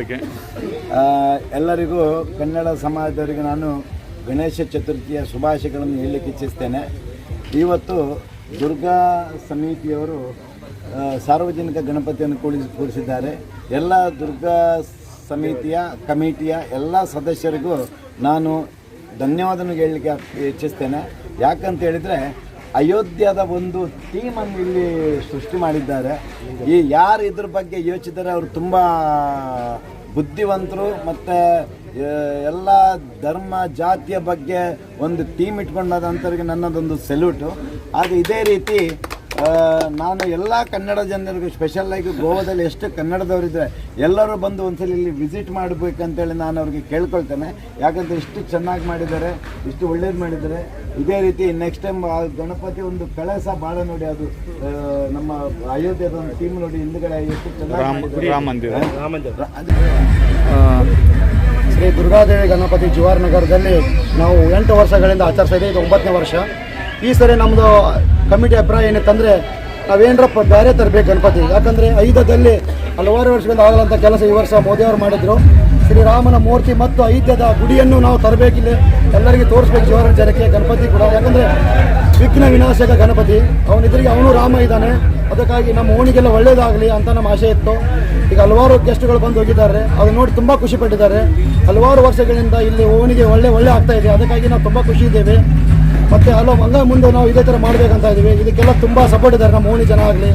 Okay ಎಲ್ಲರಿಗೂ ಕನ್ನಡ ಸಮಾಜದವರಿಗೆ ನಾನು ಗಣೇಶ ಚತುರ್ಥಿಯ ಶುಭಾಶಯಗಳನ್ನು ಹೇಳಲಿಕ್ಕೆ ಇಚ್ಛಿಸ್ತೇನೆ. ಇವತ್ತು ದುರ್ಗಾ ಸಮಿತಿಯವರು ಸಾರ್ವಜನಿಕ ಗಣಪತಿಯನ್ನು ಕೂಡಿಸಿ, ಕೂಡಿಸಿದ್ದಾರೆ. ಎಲ್ಲ ದುರ್ಗಾ ಸಮಿತಿಯ, ಕಮಿಟಿಯ ಎಲ್ಲ ಸದಸ್ಯರಿಗೂ ನಾನು ಧನ್ಯವಾದನೂ ಹೇಳಲಿಕ್ಕೆ ಇಚ್ಛಿಸ್ತೇನೆ. ಯಾಕಂತ ಹೇಳಿದರೆ ಅಯೋಧ್ಯದ ಒಂದು ಥೀಮನ್ನು ಇಲ್ಲಿ ಸೃಷ್ಟಿ ಮಾಡಿದ್ದಾರೆ. ಈ ಯಾರು ಇದ್ರ ಬಗ್ಗೆ ಯೋಚಿಸಿದರೆ ಅವರು ತುಂಬ ಬುದ್ಧಿವಂತರು ಮತ್ತು ಎಲ್ಲ ಧರ್ಮ, ಜಾತಿಯ ಬಗ್ಗೆ ಒಂದು ಟೀಮ್ ಇಟ್ಕೊಂಡಾದಂಥವ್ರಿಗೆ ನನ್ನದೊಂದು ಸೆಲ್ಯೂಟು ಹಾಗೆ ಇದೇ ರೀತಿ ನಾನು ಎಲ್ಲ ಕನ್ನಡ ಜನರಿಗೂ ಸ್ಪೆಷಲ್ಲಾಗಿ ಗೋವಾದಲ್ಲಿ ಎಷ್ಟು ಕನ್ನಡದವರಿದ್ದಾರೆ ಎಲ್ಲರೂ ಬಂದು ಒಂದ್ಸಲ ಇಲ್ಲಿ ವಿಸಿಟ್ ಮಾಡಬೇಕಂತೇಳಿ ನಾನು ಅವ್ರಿಗೆ ಕೇಳ್ಕೊಳ್ತೇನೆ. ಯಾಕಂದರೆ ಇಷ್ಟು ಚೆನ್ನಾಗಿ ಮಾಡಿದ್ದಾರೆ ಇಷ್ಟು ಒಳ್ಳೇದು ಮಾಡಿದ್ದಾರೆ. ಇದೇ ರೀತಿ ನೆಕ್ಸ್ಟ್ ಟೈಮ್ ಆ ಗಣಪತಿ ಒಂದು ಕಳಸ ಭಾಳ ನೋಡಿ ಅದು ನಮ್ಮ ಅಯೋಧ್ಯದ ಒಂದು ಟೀಮ್ ನೋಡಿ ಹಿಂದುಗಡೆ ಎಷ್ಟು ಚೆನ್ನಾಗಿ ರಾಮ ಮಂದಿರ. ರ- ಶ್ರೀ ದುರ್ಗಾದೇವಿ ಗಣಪತಿ ಜುವಾರ್ ನಗರದಲ್ಲಿ ನಾವು ಎಂಟು ವರ್ಷಗಳಿಂದ ಆಚರಿಸ್ತಾ ಇದ್ದೀವಿ ಇದು ಒಂಬತ್ತನೇ ವರ್ಷ. ಈ ಸರಿ ನಮ್ಮದು ಕಮಿಟಿ ಅಭಿಪ್ರಾಯ ಏನಿತ್ತಂದರೆ ನಾವೇನರಪ್ಪ ಬೇರೆ ತರಬೇಕು ಗಣಪತಿ. ಯಾಕಂದರೆ ಐದದಲ್ಲಿ ಹಲವಾರು ವರ್ಷಗಳಿಂದ ಆಗಲಂಥ ಕೆಲಸ ಈ ವರ್ಷ ಮೋದಿಯವರು ಮಾಡಿದರು. ಶ್ರೀರಾಮನ ಮೂರ್ತಿ ಮತ್ತು ಐದ್ಯದ ಗುಡಿಯನ್ನು ನಾವು ತರಬೇಕಿಲ್ಲ ಎಲ್ಲರಿಗೂ ತೋರಿಸ್ಬೇಕು ಶಿವರ ಜನಕ್ಕೆ ಗಣಪತಿ ಕೂಡ. ಯಾಕಂದರೆ ವಿಘ್ನ ವಿನಾಶಕ ಗಣಪತಿ. ಅವನಿದ್ರಿಗೆ ಅವನು ರಾಮ ಇದ್ದಾನೆ. ಅದಕ್ಕಾಗಿ ನಮ್ಮ ಓಣಿಗೆಲ್ಲ ಒಳ್ಳೇದಾಗಲಿ ಅಂತ ನಮ್ಮ ಆಸೆ ಇತ್ತು. ಈಗ ಹಲವಾರು ಗೆಸ್ಟ್ಗಳು ಬಂದು ಹೋಗಿದ್ದಾರೆ. ಅದು ನೋಡಿ ತುಂಬ ಖುಷಿಪಟ್ಟಿದ್ದಾರೆ ಹಲವಾರು ವರ್ಷಗಳಿಂದ ಇಲ್ಲಿ ಓಣಿಗೆ ಒಳ್ಳೆ ಒಳ್ಳೆ ಆಗ್ತಾ ಇದೆ. ಅದಕ್ಕಾಗಿ ನಾವು ತುಂಬ ಖುಷಿ ಇದ್ದೇವೆ. ಮತ್ತು ಹಲವು ಹಂಗ ಮುಂದೆ ನಾವು ಇದೇ ಥರ ಮಾಡಬೇಕಂತ ಇದ್ದೀವಿ. ಇದಕ್ಕೆಲ್ಲ ತುಂಬ ಸಪೋರ್ಟ್ ಇದ್ದಾರೆ ನಮ್ಮ ಓಣಿ ಜನ ಆಗಲಿ,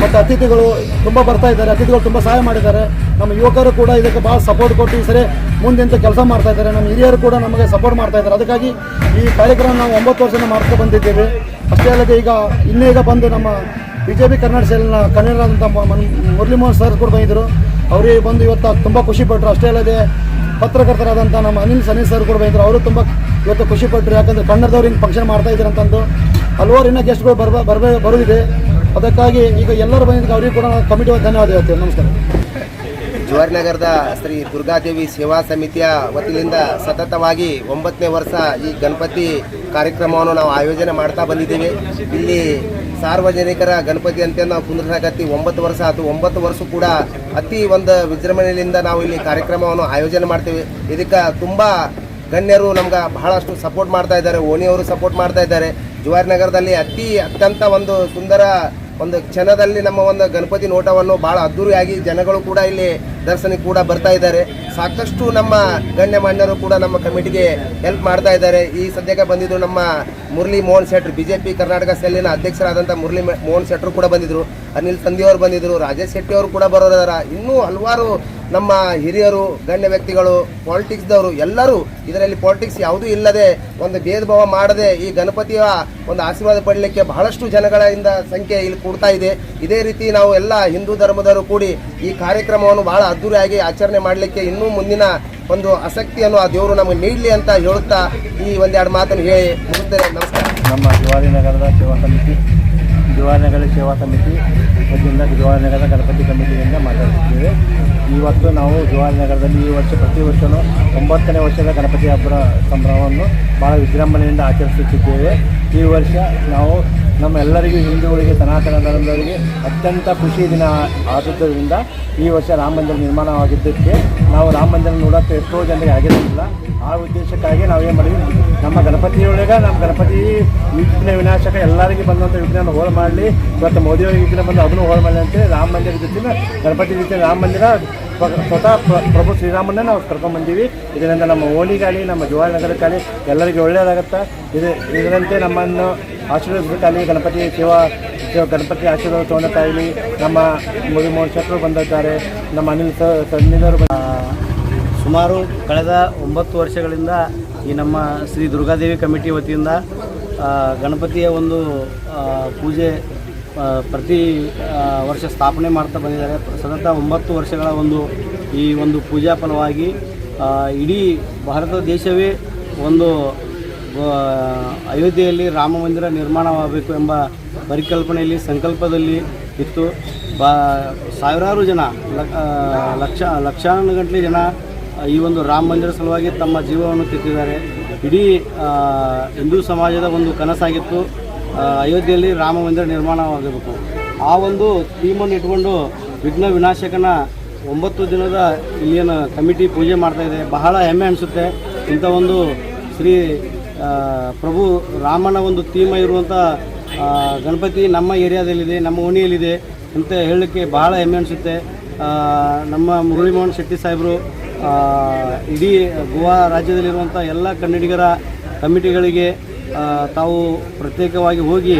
ಮತ್ತು ಅತಿಥಿಗಳು ತುಂಬ ಬರ್ತಾ ಇದ್ದಾರೆ. ಅತಿಥಿಗಳು ತುಂಬ ಸಹಾಯ ಮಾಡಿದ್ದಾರೆ. ನಮ್ಮ ಯುವಕರು ಕೂಡ ಇದಕ್ಕೆ ಭಾಳ ಸಪೋರ್ಟ್ ಕೊಟ್ಟು ಸರಿ ಮುಂದೆ ಕೆಲಸ ಮಾಡ್ತಾ ಇದ್ದಾರೆ. ನಮ್ಮ ಹಿರಿಯರು ಕೂಡ ನಮಗೆ ಸಪೋರ್ಟ್ ಮಾಡ್ತಾ ಇದ್ದಾರೆ. ಅದಕ್ಕಾಗಿ ಈ ಕಾರ್ಯಕ್ರಮ ನಾವು ಒಂಬತ್ತು ವರ್ಷದಿಂದ ಮಾಡ್ತಾ ಬಂದಿದ್ದೇವೆ. ಅಷ್ಟೇ ಅಲ್ಲದೆ ಈಗ ಇನ್ನೇ ಈಗ ಬಂದು ನಮ್ಮ ಬಿ ಜೆ ಪಿ ಕರ್ನಾಟಕ ಸೇಲಿನ ಅಂತ ಮುರಳಿ ಮೋಹನ್ ಸರ್ ಕೂಡ ಬಂದಿದ್ದರು. ಅವರಿಗೆ ಬಂದು ಇವತ್ತು ತುಂಬ ಖುಷಿ ಪಟ್ಟರು ಅಷ್ಟೇ ಅಲ್ಲದೆ ಪತ್ರಕರ್ತರಾದಂಥ ನಮ್ಮ ಅನಿಲ್ ಸನೀಲ್ ಸರ್ ಕೂಡ ಬಂದಿದ್ರು. ಅವರು ತುಂಬ ಇವತ್ತು ಖುಷಿ ಪಟ್ಟರು ಯಾಕಂದರೆ ಕನ್ನಡದವ್ರು ಹಿಂಗೆ ಫಂಕ್ಷನ್ ಮಾಡ್ತಾ ಇದ್ದಾರೆ ಅಂತಂದು ಹಲವಾರು ಇನ್ನೂ ಗೆಸ್ಟ್ಗಳು ಬರ್ಬ ಬರಬೇ ಬರೋದಿದೆ. ಅದಕ್ಕಾಗಿ ಈಗ ಎಲ್ಲರೂ ಬಂದಿದ್ದಕ್ಕೆ ಅವ್ರಿಗೆ ಕೂಡ ಕಮಿಟಿ ಧನ್ಯವಾದ ಹೇಳ್ತೇವೆ ನಮಸ್ಕಾರ. ಜವಾಹರ್ನಗರದ ಶ್ರೀ ದುರ್ಗಾದೇವಿ ಸೇವಾ ಸಮಿತಿಯ ವತಿಯಿಂದ ಸತತವಾಗಿ ಒಂಬತ್ತನೇ ವರ್ಷ ಈ ಗಣಪತಿ ಕಾರ್ಯಕ್ರಮವನ್ನು ನಾವು ಆಯೋಜನೆ ಮಾಡ್ತಾ ಬಂದಿದ್ದೀವಿ. ಇಲ್ಲಿ ಸಾರ್ವಜನಿಕರ ಗಣಪತಿ ಅಂತ ನಾವು ಕುಂದ್ರಸಾಗತ್ತಿ ಒಂಬತ್ತು ವರ್ಷ ಆಯ್ತು ಒಂಬತ್ತು ವರ್ಷ ಕೂಡ ಅತಿ ಒಂದು ವಿಜೃಂಭಣೆಯಿಂದ ನಾವು ಇಲ್ಲಿ ಕಾರ್ಯಕ್ರಮವನ್ನು ಆಯೋಜನೆ ಮಾಡ್ತೇವೆ. ಇದಕ್ಕೆ ತುಂಬ ಗಣ್ಯರು ನಮ್ಗೆ ಬಹಳಷ್ಟು ಸಪೋರ್ಟ್ ಮಾಡ್ತಾ ಇದ್ದಾರೆ. ಓಣಿಯವರು ಸಪೋರ್ಟ್ ಮಾಡ್ತಾ ಇದ್ದಾರೆ. ಜುವಾರ್ ನಗರದಲ್ಲಿ ಅತಿ ಅತ್ಯಂತ ಒಂದು ಸುಂದರ ಒಂದು ಕ್ಷಣದಲ್ಲಿ ನಮ್ಮ ಒಂದು ಗಣಪತಿ ನೋಟವನ್ನು ಭಾಳ ಅದ್ದೂರಿಯಾಗಿ ಜನಗಳು ಕೂಡ ಇಲ್ಲಿ ದರ್ಶನಕ್ಕೆ ಕೂಡ ಬರ್ತಾ ಇದ್ದಾರೆ. ಸಾಕಷ್ಟು ನಮ್ಮ ಗಣ್ಯಮಾನ್ಯರು ಕೂಡ ನಮ್ಮ ಕಮಿಟಿಗೆ ಹೆಲ್ಪ್ ಮಾಡ್ತಾ ಇದ್ದಾರೆ. ಈ ಸದ್ಯಕ್ಕೆ ಬಂದಿದ್ದು ನಮ್ಮ Murali Mohan Shettar B J P Karnataka ಸೆಲ್ಲಿನ ಅಧ್ಯಕ್ಷರಾದಂಥ ಮುರಳಿ ಮೋಹನ್ ಶೆಟ್ಟರು ಕೂಡ ಬಂದಿದ್ರು ಅನಿಲ್ ಸಂಧಿಯವರು ಬಂದಿದ್ರು ರಾಜೇಶ್ ಶೆಟ್ಟಿ ಅವರು ಕೂಡ ಬರೋದಾರ ಇನ್ನೂ ಹಲವಾರು ನಮ್ಮ ಹಿರಿಯರು, ಗಣ್ಯ ವ್ಯಕ್ತಿಗಳು ಪಾಲಿಟಿಕ್ಸ್ದವರು ಎಲ್ಲರೂ ಇದರಲ್ಲಿ ಪಾಲಿಟಿಕ್ಸ್ ಯಾವುದೂ ಇಲ್ಲದೆ ಒಂದು ಭೇದ ಭಾವ ಮಾಡದೆ ಈ ಗಣಪತಿಯ ಒಂದು ಆಶೀರ್ವಾದ ಪಡಲಿಕ್ಕೆ ಬಹಳಷ್ಟು ಜನಗಳಿಂದ ಸಂಖ್ಯೆ ಇಲ್ಲಿ ಕೂಡ್ತಾ ಇದೆ. ಇದೇ ರೀತಿ ನಾವು ಎಲ್ಲ ಹಿಂದೂ ಧರ್ಮದವರು ಕೂಡಿ ಈ ಕಾರ್ಯಕ್ರಮವನ್ನು ಬಹಳ ಅದ್ದೂರಿಯಾಗಿ ಆಚರಣೆ ಮಾಡಲಿಕ್ಕೆ ಇನ್ನೂ ಮುಂದಿನ ಒಂದು ಆಸಕ್ತಿಯನ್ನು ಆ ದೇವರು ನಮಗೆ ನೀಡಲಿ ಅಂತ ಹೇಳುತ್ತಾ ಈ ಒಂದೆರಡು ಮಾತನ್ನು ಹೇಳಿ ಮುಗಿಸ್ತೇನೆ. ನಮಸ್ಕಾರ. ನಮ್ಮ ಶಿವಾಜಿನಗರದ ನಗರದ ಸೇವಾ ಸಮಿತಿ ಜವಾರಿ ನಗರ ಸೇವಾ ಸಮಿತಿ ವತಿಯಿಂದ ಜವಾರಿ ನಗರದ ಗಣಪತಿ ಕಮಿಟಿಯಿಂದ ಮಾತಾಡ್ತಿದ್ದೇವೆ. ಇವತ್ತು ನಾವು ಜವಾರಿ ನಗರದಲ್ಲಿ ಈ ವರ್ಷ ಪ್ರತಿ ವರ್ಷವೂ ಒಂಬತ್ತನೇ ವರ್ಷದ ಗಣಪತಿ ಹಬ್ಬದ ಸಂಭ್ರಮವನ್ನು ಭಾಳ ವಿಜೃಂಭಣೆಯಿಂದ ಆಚರಿಸುತ್ತಿದ್ದೇವೆ. ಈ ವರ್ಷ ನಾವು ನಮ್ಮ ಎಲ್ಲರಿಗೂ ಹಿಂದೂಗಳಿಗೆ ಸನಾತನ ಧರ್ಮದವರಿಗೆ ಅತ್ಯಂತ ಖುಷಿ ದಿನ ಆದದ್ದರಿಂದ ಈ ವರ್ಷ ರಾಮ ಮಂದಿರ ನಿರ್ಮಾಣವಾಗಿದ್ದಕ್ಕೆ ನಾವು ರಾಮ ಮಂದಿರ ನೋಡೋಕ್ಕೆ ಎಷ್ಟೋ ಜನರಿಗೆ ಆಗಿರೋದಿಲ್ಲ. ಆ ಉದ್ದೇಶಕ್ಕಾಗಿ ನಾವೇನು ಮಾಡಿದ್ವಿ? ನಮ್ಮ ಗಣಪತಿಯೊಳಗೆ ನಮ್ಮ ಗಣಪತಿ ವಿಘ್ನ ವಿನಾಶಕ ಎಲ್ಲರಿಗೂ ಬಂದಂಥ ವಿಘ್ನ ಹೋಲ್ ಮಾಡಲಿ. ಇವತ್ತು ಮೋದಿಯವರಿಗೆ ವಿಘ್ನ ಬಂದು ಅದನ್ನು ಹೋಲ್ ಮಾಡಲಿ ಅಂತೇಳಿ ರಾಮ ಮಂದಿರ ಜೊತೆಗೆ ಗಣಪತಿ ಜೊತೆ ರಾಮ ಮಂದಿರ ಸ್ವ- ಸ್ವತಃ ಪ್ರ- ಪ್ರಭು ಶ್ರೀರಾಮನ್ನ ನಾವು ಕರ್ಕೊಂಡ್ಬಂದೀವಿ ಇದರಿಂದ ನಮ್ಮ ಓಣಿಗಾಗಲಿ, ನಮ್ಮ ಜವಾಹರ್ ನಗರಕ್ಕಾಗಲಿ ಎಲ್ಲರಿಗೂ ಒಳ್ಳೆಯದಾಗತ್ತೆ ಇದು ಇದರಂತೆ ನಮ್ಮನ್ನು ಆಶೀರ್ವದಿಸಬೇಕಾಗಲಿ ಗಣಪತಿ ಸೇವಾ ಗಣಪತಿ ಆಶೀರ್ವಾದ ಇಲ್ಲಿ ನಮ್ಮ ಮೂರು ಮೂರು ಶೆಟ್ಟರು ಬಂದಿದ್ದಾರೆ. ನಮ್ಮ ಅನಿಲ್ ಸನ್ನಿಧರು ಸುಮಾರು ಕಳೆದ ಒಂಬತ್ತು ವರ್ಷಗಳಿಂದ ಈ ನಮ್ಮ ಶ್ರೀ ದುರ್ಗಾದೇವಿ ಕಮಿಟಿ ವತಿಯಿಂದ ಗಣಪತಿಯ ಒಂದು ಪೂಜೆ ಪ್ರತಿ ವರ್ಷ ಸ್ಥಾಪನೆ ಮಾಡ್ತಾ ಬಂದಿದ್ದಾರೆ. ಸತತ ಒಂಬತ್ತು ವರ್ಷಗಳ ಒಂದು ಈ ಒಂದು ಪೂಜಾ ಫಲವಾಗಿ ಇಡೀ ಭಾರತ ದೇಶವೇ ಒಂದು ಅಯೋಧ್ಯೆಯಲ್ಲಿ ರಾಮ ಮಂದಿರ ನಿರ್ಮಾಣವಾಗಬೇಕು ಎಂಬ ಪರಿಕಲ್ಪನೆಯಲ್ಲಿ, ಸಂಕಲ್ಪದಲ್ಲಿ ಇತ್ತು. ಬಾ, ಸಾವಿರಾರು ಜನ ಲಕ್ಷ ಲಕ್ಷಾನುಗಟ್ಟಲೆ ಜನ ಈ ಒಂದು ರಾಮ ಮಂದಿರ ಸಲುವಾಗಿ ತಮ್ಮ ಜೀವವನ್ನು ತೆತ್ತಿದ್ದಾರೆ ಇಡೀ ಹಿಂದೂ ಸಮಾಜದ ಒಂದು ಕನಸಾಗಿತ್ತು. ಅಯೋಧ್ಯೆಯಲ್ಲಿ ರಾಮ ಮಂದಿರ ನಿರ್ಮಾಣವಾಗಬೇಕು. ಆ ಒಂದು ಥೀಮನ್ನು ಇಟ್ಕೊಂಡು ವಿಘ್ನ ವಿನಾಶಕನ ಒಂಬತ್ತು ದಿನದ ಇಲ್ಲಿಯನ್ನು ಕಮಿಟಿ ಪೂಜೆ ಮಾಡ್ತಾಯಿದೆ ಬಹಳ ಹೆಮ್ಮೆ ಅನಿಸುತ್ತೆ. ಇಂಥ ಒಂದು ಶ್ರೀ ಪ್ರಭು ರಾಮನ ಒಂದು ಥೀಮ ಇರುವಂಥ ಗಣಪತಿ ನಮ್ಮ ಏರಿಯಾದಲ್ಲಿದೆ, ನಮ್ಮ ಓಣಿಯಲ್ಲಿದೆ ಅಂತ ಹೇಳಲಿಕ್ಕೆ ಬಹಳ ಹೆಮ್ಮೆ ಅನಿಸುತ್ತೆ. ನಮ್ಮ ಮುರಳಿಮೋಹನ್ ಶೆಟ್ಟಿ ಸಾಹೇಬರು ಇಡೀ ಗೋವಾ ರಾಜ್ಯದಲ್ಲಿರುವಂಥ ಎಲ್ಲ ಕನ್ನಡಿಗರ ಕಮಿಟಿಗಳಿಗೆ ತಾವು ಪ್ರತ್ಯೇಕವಾಗಿ ಹೋಗಿ